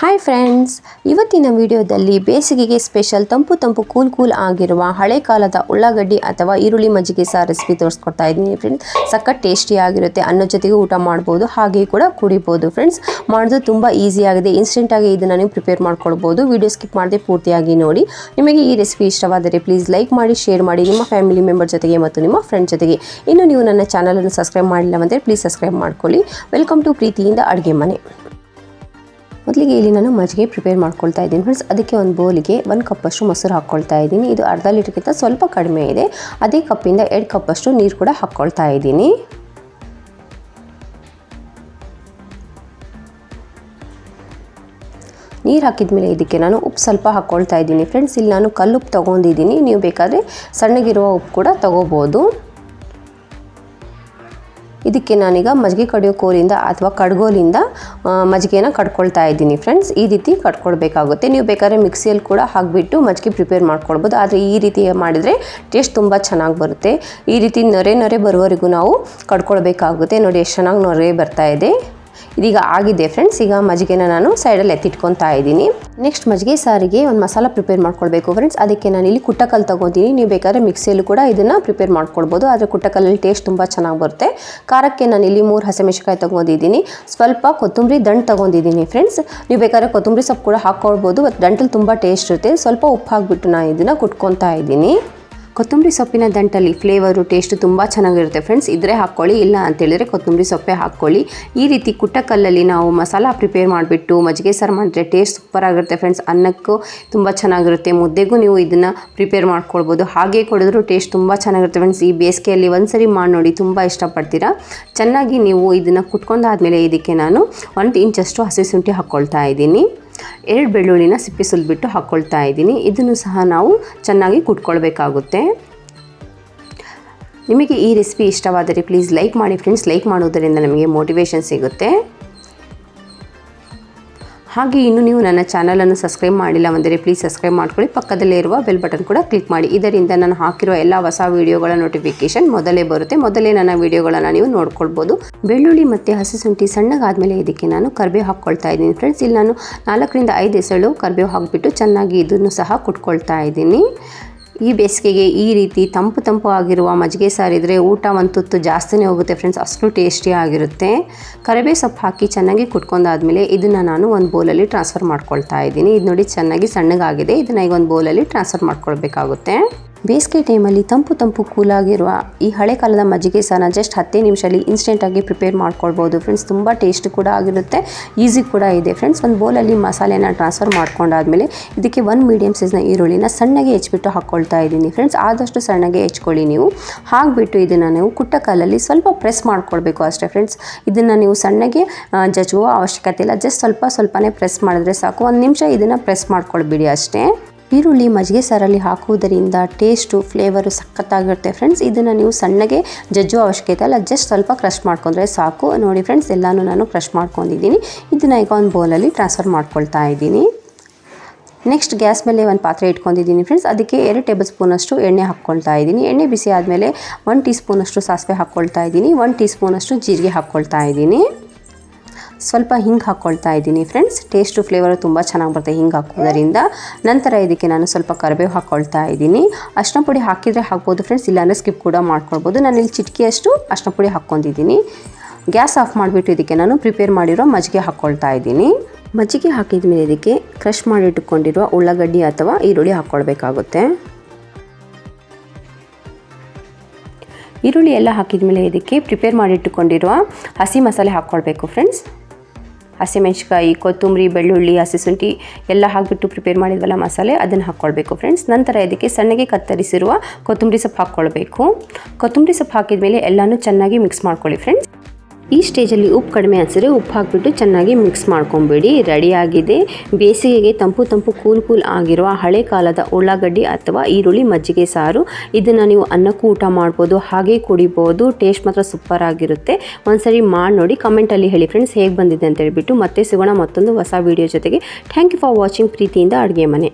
Hi friends ಇವತ್ತಿನ ವಿಡಿಯೋದಲ್ಲಿ ಬೇಸಿಗೆಗೆ special ತಂಪು ತಂಪು ಕೂಲ್ ಕೂಲ್ ಆಗಿರುವ ಹಳೆ ಕಾಲದ ಉಳ್ಳಾಗಡ್ಡಿ ಅಥವಾ ಈರುಳ್ಳಿ ಮಜ್ಜಿಗೆ ಸಹ ರೆಸಿಪಿ ತೋರಿಸ್ಕೊಡ್ತಾ ಇದ್ದೀನಿ ಫ್ರೆಂಡ್ಸ್ ಸಖತ್ ಟೇಸ್ಟಿ ಆಗಿರುತ್ತೆ ಅನ್ನೋ ಜೊತೆಗೆ ಊಟ ಮಾಡ್ಬೋದು ಹಾಗೆ ಕೂಡ ಕುಡಿಬೋದು ಫ್ರೆಂಡ್ಸ್ ಮಾಡೋದು ತುಂಬ ಈಸಿಯಾಗಿದೆ ಇನ್ಸ್ಟೆಂಟಾಗಿ ಇದನ್ನು ನೀವು ಪ್ರಿಪೇರ್ ಮಾಡ್ಕೊಳ್ಬೋದು. ವಿಡಿಯೋ ಸ್ಕಿಪ್ ಮಾಡದೆ ಪೂರ್ತಿಯಾಗಿ ನೋಡಿ. ನಿಮಗೆ ಈ ರೆಸಿಪಿ ಇಷ್ಟವಾದರೆ ಪ್ಲೀಸ್ ಲೈಕ್ ಮಾಡಿ ಶೇರ್ ಮಾಡಿ, ನಿಮ್ಮ ಫ್ಯಾಮಿಲಿ ಮೆಂಬರ್ ಜೊತೆಗೆ ಮತ್ತು ನಿಮ್ಮ ಫ್ರೆಂಡ್ ಜೊತೆಗೆ. ಇನ್ನು ನೀವು ನನ್ನ ಚಾನಲನ್ನು ಸಬ್ಸ್ಕ್ರೈಬ್ ಮಾಡಿಲ್ಲ ಅಂದರೆ ಪ್ಲೀಸ್ ಸಬ್ಸ್ಕ್ರೈಬ್ ಮಾಡ್ಕೊಳ್ಳಿ. ವೆಲ್ಕಮ್ ಟು ಪ್ರೀತಿಯಿಂದ ಅಡುಗೆ ಮನೆ. ಮೊದಲಿಗೆ ಇಲ್ಲಿ ನಾನು ಮಜ್ಜಿಗೆ ಪ್ರಿಪೇರ್ ಮಾಡ್ಕೊಳ್ತಾ ಇದ್ದೀನಿ ಫ್ರೆಂಡ್ಸ್ ಅದಕ್ಕೆ ಒಂದು ಬೌಲಿಗೆ ಒಂದು ಕಪ್ಪಷ್ಟು ಮೊಸರು ಹಾಕ್ಕೊಳ್ತಾ ಇದ್ದೀನಿ. ಇದು ಅರ್ಧ ಲೀಟರ್ಗಿಂತ ಸ್ವಲ್ಪ ಕಡಿಮೆ ಇದೆ. ಅದೇ ಕಪ್ಪಿಂದ ಎರಡು ಕಪ್ಪಷ್ಟು ನೀರು ಕೂಡ ಹಾಕ್ಕೊಳ್ತಾ ಇದ್ದೀನಿ. ನೀರು ಹಾಕಿದ ಮೇಲೆ ಇದಕ್ಕೆ ನಾನು ಉಪ್ಪು ಸ್ವಲ್ಪ ಹಾಕ್ಕೊಳ್ತಾ ಇದ್ದೀನಿ ಫ್ರೆಂಡ್ಸ್ ಇಲ್ಲಿ ನಾನು ಕಲ್ಲುಪ್ಪು ತೊಗೊಂಡಿದ್ದೀನಿ. ನೀವು ಬೇಕಾದರೆ ಸಣ್ಣಗಿರುವ ಉಪ್ಪು ಕೂಡ ತೊಗೋಬೋದು. ಇದಕ್ಕೆ ನಾನೀಗ ಮಜ್ಜಿಗೆ ಕಡಿಯೋ ಕೋಲಿಂದ ಅಥವಾ ಕಡ್ಗೋಲಿಂದ ಮಜ್ಜಿಗೆನ ಕಟ್ಕೊಳ್ತಾ ಇದ್ದೀನಿ ಫ್ರೆಂಡ್ಸ್ ಈ ರೀತಿ ಕಟ್ಕೊಳ್ಬೇಕಾಗುತ್ತೆ ನೀವು ಬೇಕಾದ್ರೆ ಮಿಕ್ಸಿಯಲ್ಲಿ ಕೂಡ ಹಾಕಿಬಿಟ್ಟು ಮಜ್ಜಿಗೆ ಪ್ರಿಪೇರ್ ಮಾಡ್ಕೊಳ್ಬೋದು. ಆದರೆ ಈ ರೀತಿ ಮಾಡಿದರೆ ಟೇಸ್ಟ್ ತುಂಬ ಚೆನ್ನಾಗಿ ಬರುತ್ತೆ. ಈ ರೀತಿ ನೊರೆ ನೊರೆ ಬರುವವರೆಗೂ ನಾವು ಕಡ್ಕೊಳ್ಬೇಕಾಗುತ್ತೆ. ನೋಡಿ, ಎಷ್ಟು ಚೆನ್ನಾಗಿ ನೊರೆ ಬರ್ತಾ ಇದೆ. ಇದೀಗ ಆಗಿದೆ ಫ್ರೆಂಡ್ಸ್ ಈಗ ಮಜ್ಜಿಗೆನ ನಾನು ಸೈಡಲ್ಲಿ ಎತ್ತಿಟ್ಕೊತಾ ಇದ್ದೀನಿ. ನೆಕ್ಸ್ಟ್ ಮಜ್ಜಿಗೆ ಸಾರಿಗೆ ಒಂದು ಮಸಾಲ ಪ್ರಿಪೇರ್ ಮಾಡ್ಕೊಳ್ಬೇಕು ಫ್ರೆಂಡ್ಸ್ ಅದಕ್ಕೆ ನಾನು ಇಲ್ಲಿ ಕುಟ್ಟಕಲ್ಲು ತೊಗೊತೀನಿ. ನೀವು ಬೇಕಾದ್ರೆ ಮಿಕ್ಸಿಯಲ್ಲೂ ಕೂಡ ಇದನ್ನು ಪ್ರಿಪೇರ್ ಮಾಡ್ಕೊಳ್ಬೋದು. ಆದರೆ ಕುಟ್ಟಕಲ್ಲಲ್ಲಿ ಟೇಸ್ಟ್ ತುಂಬ ಚೆನ್ನಾಗಿ ಬರುತ್ತೆ. ಖಾರಕ್ಕೆ ನಾನು ಇಲ್ಲಿ ಮೂರು ಹಸಿಮೆಣಸಿಕಾಯಿ ತೊಗೊಂಡಿದ್ದೀನಿ. ಸ್ವಲ್ಪ ಕೊತ್ತಂಬರಿ ದಂಟು ತೊಗೊಂಡಿದ್ದೀನಿ ಫ್ರೆಂಡ್ಸ್ ನೀವು ಬೇಕಾದ್ರೆ ಕೊತ್ತಂಬರಿ ಸೊಪ್ಪು ಕೂಡ ಹಾಕ್ಕೊಳ್ಬೋದು ಮತ್ತು ದಂಟಲ್ಲಿ ತುಂಬ ಟೇಸ್ಟ್ ಇರುತ್ತೆ. ಸ್ವಲ್ಪ ಉಪ್ಪು ಹಾಕ್ಬಿಟ್ಟು ನಾನು ಇದನ್ನು ಕುಟ್ಕೊತಾ ಇದ್ದೀನಿ. ಕೊತ್ತಂಬರಿ ಸೊಪ್ಪಿನ ದಂಟಲ್ಲಿ ಫ್ಲೇವರು ಟೇಸ್ಟು ತುಂಬ ಚೆನ್ನಾಗಿರುತ್ತೆ ಫ್ರೆಂಡ್ಸ್ ಇದ್ರೆ ಹಾಕ್ಕೊಳ್ಳಿ, ಇಲ್ಲ ಅಂತೇಳಿದ್ರೆ ಕೊತ್ತಂಬರಿ ಸೊಪ್ಪೆ ಹಾಕ್ಕೊಳ್ಳಿ. ಈ ರೀತಿ ಕುಟ್ಟಕಲ್ಲಲ್ಲಿ ನಾವು ಮಸಾಲ ಪ್ರಿಪೇರ್ ಮಾಡಿಬಿಟ್ಟು, ಮಜ್ಜಿಗೆ, ಸಾರು ಮಾಡಿದ್ರೆ ಟೇಸ್ಟ್ ಸೂಪರ್ ಆಗಿರುತ್ತೆ ಫ್ರೆಂಡ್ಸ್ ಅನ್ನಕ್ಕೂ ತುಂಬ ಚೆನ್ನಾಗಿರುತ್ತೆ. ಮುದ್ದೆಗೂ ನೀವು ಇದನ್ನು ಪ್ರಿಪೇರ್ ಮಾಡ್ಕೊಳ್ಬೋದು. ಹಾಗೆ ಕೊಡಿದ್ರು ಟೇಸ್ಟ್ ತುಂಬ ಚೆನ್ನಾಗಿರುತ್ತೆ ಫ್ರೆಂಡ್ಸ್ ಈ ಬೇಸಿಗೆಯಲ್ಲಿ ಒಂದು ಸರಿ ಮಾಡಿ ನೋಡಿ ತುಂಬ ಇಷ್ಟಪಡ್ತೀರಾ? ಚೆನ್ನಾಗಿ ನೀವು ಇದನ್ನು ಕುಟ್ಕೊಂಡಾದ್ಮೇಲೆ ಇದಕ್ಕೆ ನಾನು ಒಂದು ಇಂಚಷ್ಟು ಹಸಿ ಶುಂಠಿ ಹಾಕ್ಕೊಳ್ತಾ ಇದ್ದೀನಿ. ಎರಡು ಬೆಳ್ಳುಳ್ಳಿನ ಸಿಪ್ಪೆ ಸುಲಿಬಿಟ್ಟು ಹಾಕ್ಕೊಳ್ತಾ ಇದ್ದೀನಿ. ಇದನ್ನು ಸಹ ನಾವು ಚೆನ್ನಾಗಿ ಕುಟ್ಕೊಳ್ಬೇಕಾಗುತ್ತೆ. ನಿಮಗೆ ಈ ರೆಸಿಪಿ ಇಷ್ಟವಾದರೆ ಪ್ಲೀಸ್ ಲೈಕ್ ಮಾಡಿ ಫ್ರೆಂಡ್ಸ್. ಲೈಕ್ ಮಾಡೋದರಿಂದ ನಮಗೆ ಮೋಟಿವೇಶನ್ ಸಿಗುತ್ತೆ. ಹಾಗೆ ಇನ್ನು ನೀವು ನನ್ನ ಚಾನಲನ್ನು ಸಬ್ಸ್ಕ್ರೈಬ್ ಮಾಡಿಲ್ಲ ಅಂದರೆ ಪ್ಲೀಸ್ ಸಬ್ಸ್ಕ್ರೈಬ್ ಮಾಡ್ಕೊಳ್ಳಿ. ಪಕ್ಕದಲ್ಲೇ ಇರುವ ಬೆಲ್ ಬಟನ್ ಕೂಡ ಕ್ಲಿಕ್ ಮಾಡಿ. ಇದರಿಂದ ನಾನು ಹಾಕಿರೋ ಎಲ್ಲ ಹೊಸ ವೀಡಿಯೋಗಳ ನೋಟಿಫಿಕೇಶನ್ ಮೊದಲೇ ಬರುತ್ತೆ. ಮೊದಲೇ ನನ್ನ ವೀಡಿಯೋಗಳನ್ನು ನೀವು ನೋಡ್ಕೊಳ್ಬೋದು. ಬೆಳ್ಳುಳ್ಳಿ ಮತ್ತು ಹಸಿ ಶುಂಠಿ ಸಣ್ಣಗಾದಮೇಲೆ ಇದಕ್ಕೆ ನಾನು ಕರ್ಬೇವು ಹಾಕ್ಕೊಳ್ತಾ ಇದ್ದೀನಿ ಫ್ರೆಂಡ್ಸ್ ಇಲ್ಲಿ ನಾನು ನಾಲ್ಕರಿಂದ ಐದು ಎಸಳು ಕರ್ಬೇವು ಹಾಕಿಬಿಟ್ಟು ಚೆನ್ನಾಗಿ ಇದನ್ನು ಸಹ ಕುಟ್ಕೊಳ್ತಾ ಇದ್ದೀನಿ. ಈ ಬೇಸಿಗೆಗೆ ಈ ರೀತಿ ತಂಪು ತಂಪು ಆಗಿರುವ ಮಜ್ಜಿಗೆ ಸಾರಿದ್ರೆ ಊಟ ಒಂದು ತುತ್ತು ಜಾಸ್ತಿನೇ ಹೋಗುತ್ತೆ ಫ್ರೆಂಡ್ಸ್ ಅಷ್ಟು ಟೇಸ್ಟಿ ಆಗಿರುತ್ತೆ. ಕರಿಬೇ ಸೊಪ್ಪು ಹಾಕಿ ಚೆನ್ನಾಗಿ ಕುಟ್ಕೊಂಡಾದ್ಮೇಲೆ ಇದನ್ನು ನಾನು ಒಂದು ಬೌಲಲ್ಲಿ ಟ್ರಾನ್ಸ್ಫರ್ ಮಾಡ್ಕೊಳ್ತಾ ಇದ್ದೀನಿ. ಇದು ನೋಡಿ ಚೆನ್ನಾಗಿ ಸಣ್ಣಗಾಗಿದೆ. ಇದನ್ನು ಈಗ ಒಂದು ಬೌಲಲ್ಲಿ ಟ್ರಾನ್ಸ್ಫರ್ ಮಾಡ್ಕೊಳ್ಬೇಕಾಗುತ್ತೆ. ಬೇಸಿಗೆ ಟೈಮಲ್ಲಿ ತಂಪು ತಂಪು ಕೂಲಾಗಿರುವ ಈ ಹಳೆ ಕಾಲದ ಮಜ್ಜಿಗೆ ಸಾರನ್ನ ಜಸ್ಟ್ ಹತ್ತೇ ನಿಮಿಷದಲ್ಲಿ ಇನ್ಸ್ಟೆಂಟಾಗಿ ಪ್ರಿಪೇರ್ ಮಾಡ್ಕೊಳ್ಬೋದು. ಫ್ರೆಂಡ್ಸ್ ತುಂಬ ಟೇಸ್ಟ್ ಕೂಡ ಆಗಿರುತ್ತೆ ಈಸಿ ಕೂಡ ಇದೆ. ಫ್ರೆಂಡ್ಸ್ ಒಂದು ಬೌಲಲ್ಲಿ ಮಸಾಲೆನ ಟ್ರಾನ್ಸ್ಫರ್ ಮಾಡ್ಕೊಂಡಾದ್ಮೇಲೆ ಇದಕ್ಕೆ ಒಂದು ಮೀಡಿಯಮ್ ಸೈಜ್ನ ಈರುಳ್ಳಿನ ಸಣ್ಣಗೆ ಹೆಚ್ಚಿಬಿಟ್ಟು ಹಾಕ್ಕೊಳ್ತಾ ಇದ್ದೀನಿ. ಫ್ರೆಂಡ್ಸ್ ಆದಷ್ಟು ಸಣ್ಣಗೆ ಹೆಚ್ಕೊಳ್ಳಿ ನೀವು. ಹಾಕ್ಬಿಟ್ಟು ಇದನ್ನು ನೀವು ಕುಟ್ಟ ಕಾಲಲ್ಲಿ ಸ್ವಲ್ಪ ಪ್ರೆಸ್ ಮಾಡ್ಕೊಳ್ಬೇಕು ಅಷ್ಟೇ. ಫ್ರೆಂಡ್ಸ್ ಇದನ್ನು ನೀವು ಸಣ್ಣಗೆ ಜಜ್ಜುವ ಅವಶ್ಯಕತೆ ಇಲ್ಲ. ಜಸ್ಟ್ ಸ್ವಲ್ಪ ಸ್ವಲ್ಪನೇ ಪ್ರೆಸ್ ಮಾಡಿದ್ರೆ ಸಾಕು. ಒಂದು ನಿಮಿಷ ಇದನ್ನು ಪ್ರೆಸ್ ಮಾಡ್ಕೊಳ್ಬಿಡಿ ಅಷ್ಟೇ. ಈರುಳ್ಳಿ ಮಜ್ಜಿಗೆ ಸಾರಲ್ಲಿ ಹಾಕುವುದರಿಂದ ಟೇಸ್ಟು ಫ್ಲೇವರು ಸಖತ್ತಾಗಿರುತ್ತೆ ಫ್ರೆಂಡ್ಸ್ ಇದನ್ನು ನೀವು ಸಣ್ಣಗೆ ಜಜ್ಜುವ ಅವಶ್ಯಕತೆ ಅಲ್ಲ ಜಸ್ಟ್ ಸ್ವಲ್ಪ ಕ್ರಶ್ ಮಾಡ್ಕೊಂಡ್ರೆ ಸಾಕು. ನೋಡಿ ಫ್ರೆಂಡ್ಸ್ ಎಲ್ಲನೂ ನಾನು ಕ್ರಶ್ ಮಾಡ್ಕೊಂಡಿದ್ದೀನಿ. ಇದನ್ನು ಈಗ ಒಂದು ಬೌಲಲ್ಲಿ ಟ್ರಾನ್ಸ್ಫರ್ ಮಾಡ್ಕೊಳ್ತಾ ಇದ್ದೀನಿ. ನೆಕ್ಸ್ಟ್ ಗ್ಯಾಸ್ ಮೇಲೆ ಒಂದು ಪಾತ್ರೆ ಇಟ್ಕೊಂಡಿದ್ದೀನಿ ಫ್ರೆಂಡ್ಸ್ ಅದಕ್ಕೆ ಎರಡು ಟೇಬಲ್ ಸ್ಪೂನಷ್ಟು ಎಣ್ಣೆ ಹಾಕ್ಕೊಳ್ತಾ ಇದ್ದೀನಿ. ಎಣ್ಣೆ ಬಿಸಿ ಆದಮೇಲೆ ಒನ್ ಟೀ ಸ್ಪೂನಷ್ಟು ಸಾಸಿವೆ ಹಾಕ್ಕೊಳ್ತಾ ಇದ್ದೀನಿ. ಒನ್ ಟೀ ಸ್ಪೂನಷ್ಟು ಜೀರಿಗೆ ಹಾಕ್ಕೊಳ್ತಾ ಇದ್ದೀನಿ. ಸ್ವಲ್ಪ ಹಿಂಗೆ ಹಾಕ್ಕೊಳ್ತಾ ಇದ್ದೀನಿ ಫ್ರೆಂಡ್ಸ್ ಟೇಸ್ಟು ಫ್ಲೇವರು ತುಂಬ ಚೆನ್ನಾಗಿ ಬರುತ್ತೆ ಹಿಂಗೆ ಹಾಕೋದರಿಂದ. ನಂತರ ಇದಕ್ಕೆ ನಾನು ಸ್ವಲ್ಪ ಕರಿಬೇವು ಹಾಕ್ಕೊಳ್ತಾ ಇದ್ದೀನಿ. ಅಷ್ಟ ಪುಡಿ ಹಾಕಿದರೆ ಹಾಕ್ಬೋದು ಫ್ರೆಂಡ್ಸ್ ಇಲ್ಲಾಂದರೆ ಸ್ಕಿಪ್ ಕೂಡ ಮಾಡ್ಕೊಳ್ಬೋದು. ನಾನು ಇಲ್ಲಿ ಚಿಟಕಿಯಷ್ಟು ಅಷ್ಟ ಪುಡಿ ಹಾಕ್ಕೊಂಡಿದ್ದೀನಿ. ಗ್ಯಾಸ್ ಆಫ್ ಮಾಡಿಬಿಟ್ಟು ಇದಕ್ಕೆ ನಾನು ಪ್ರಿಪೇರ್ ಮಾಡಿರೋ ಮಜ್ಜಿಗೆ ಹಾಕ್ಕೊಳ್ತಾ ಇದ್ದೀನಿ. ಮಜ್ಜಿಗೆ ಹಾಕಿದ ಮೇಲೆ ಇದಕ್ಕೆ ಕ್ರಷ್ ಮಾಡಿಟ್ಟುಕೊಂಡಿರುವ ಉಳ್ಳಾಗಡ್ಡಿ ಅಥವಾ ಈರುಳ್ಳಿ ಹಾಕ್ಕೊಳ್ಬೇಕಾಗುತ್ತೆ ಈರುಳ್ಳಿ ಎಲ್ಲ ಹಾಕಿದ ಮೇಲೆ ಇದಕ್ಕೆ ಪ್ರಿಪೇರ್ ಮಾಡಿಟ್ಟುಕೊಂಡಿರುವ ಹಸಿ ಮಸಾಲೆ ಹಾಕ್ಕೊಳ್ಬೇಕು ಫ್ರೆಂಡ್ಸ್ ಹಸಿಮೆಣ್ಸಿಕಾಯಿ ಕೊತ್ತಂಬರಿ, ಬೆಳ್ಳುಳ್ಳಿ, ಹಸಿ ಶುಂಠಿ ಎಲ್ಲ ಹಾಕಿಬಿಟ್ಟು ಪ್ರಿಪೇರ್ ಮಾಡಿದ್ವಲ್ಲ ಮಸಾಲೆ, ಅದನ್ನು ಹಾಕ್ಕೊಳ್ಬೇಕು ಫ್ರೆಂಡ್ಸ್ ನಂತರ ಇದಕ್ಕೆ ಸಣ್ಣಗೆ ಕತ್ತರಿಸಿರುವ ಕೊತ್ತಂಬರಿ ಸೊಪ್ಪು ಹಾಕ್ಕೊಳ್ಬೇಕು. ಕೊತ್ತಂಬರಿ ಸೊಪ್ಪು ಹಾಕಿದ ಮೇಲೆ ಎಲ್ಲನೂ ಚೆನ್ನಾಗಿ ಮಿಕ್ಸ್ ಮಾಡ್ಕೊಳ್ಳಿ ಫ್ರೆಂಡ್ಸ್ ಈ ಸ್ಟೇಜಲ್ಲಿ ಉಪ್ಪು ಕಡಿಮೆ ಅನಿಸಿದ್ರೆ ಉಪ್ಪು ಹಾಕಿಬಿಟ್ಟು ಚೆನ್ನಾಗಿ ಮಿಕ್ಸ್ ಮಾಡ್ಕೊಂಬಿಡಿ. ರೆಡಿಯಾಗಿದೆ. ಬೇಸಿಗೆಗೆ ತಂಪು ತಂಪು ಕೂಲ್ ಕೂಲ್ ಆಗಿರುವ ಹಳೆ ಕಾಲದ ಉಳ್ಳಾಗಡ್ಡಿ ಅಥವಾ ಈರುಳ್ಳಿ ಮಜ್ಜಿಗೆ ಸಾರು. ಇದನ್ನು ನೀವು ಅನ್ನಕ್ಕೂ ಊಟ ಮಾಡ್ಬೋದು, ಹಾಗೆ ಕುಡಿಬೋದು. ಟೇಸ್ಟ್ ಮಾತ್ರ ಸೂಪರ್ ಆಗಿರುತ್ತೆ. ಒಂದ್ಸರಿ ಮಾಡಿ ನೋಡಿ ಕಮೆಂಟಲ್ಲಿ ಹೇಳಿ ಫ್ರೆಂಡ್ಸ್ ಹೇಗೆ ಬಂದಿದೆ ಅಂತ ಹೇಳ್ಬಿಟ್ಟು ಮತ್ತೆ ಸಿಗೋಣ ಮತ್ತೊಂದು ಹೊಸ ವಿಡಿಯೋ ಜೊತೆಗೆ. ಥ್ಯಾಂಕ್ ಯು ಫಾರ್ ವಾಚಿಂಗ್ ಪ್ರೀತಿಯಿಂದ ಅಡುಗೆ ಮನೆ.